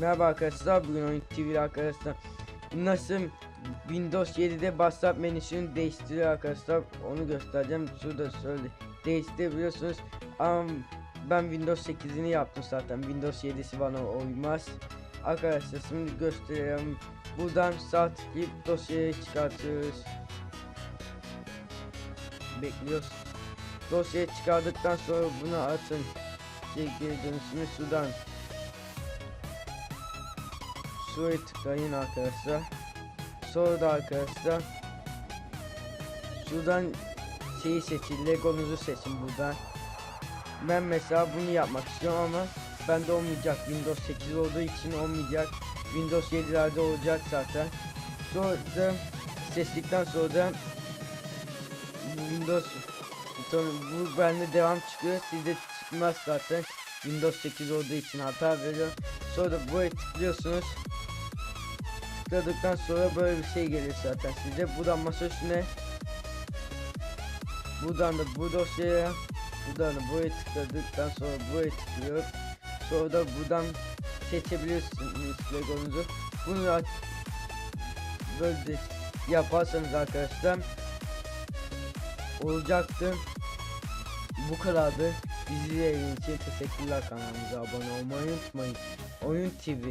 Merhaba arkadaşlar bugün Oyun TV arkadaşlar nasıl Windows 7'de WhatsApp menüsünü değiştiriyor arkadaşlar onu göstereceğim. Şurada şöyle değiştirebiliyorsunuz. Ama ben Windows 8'ini yaptım zaten Windows 7'si bana uymaz. Arkadaşlar şimdi göstereyim. Buradan sağ tıklayıp dosyayı çıkartıyoruz. Bekliyoruz. Dosyayı çıkardıktan sonra bunu atın şey geri dönüşümü sudan Şuraya tıklayın arkadaşlar. Sonra da arkadaşlar şuradan şeyi seçin. Legonuzu seçin buradan. Ben mesela bunu yapmak istiyorum ama bende olmayacak. Windows 8 olduğu için olmayacak. Windows 7'lerde olacak zaten. Sonra da seçtikten sonra da Windows bu bende devam çıkıyor. Sizde çıkmaz zaten. Windows 8 olduğu için hata veriyor. Sonra da buraya tıklıyorsunuz tıkladıktan sonra böyle bir şey gelir zaten size. Buradan masa üstüne buradan da bu dosyaya buradan da buraya tıkladıktan sonra buraya tıklıyor. Sonra da buradan seçebilirsiniz legonuzu. Bunu böyle yaparsanız arkadaşlar olacaktı. Bu kadardı. Bizi için teşekkürler kanalımıza abone olmayı unutmayın. Oyun TV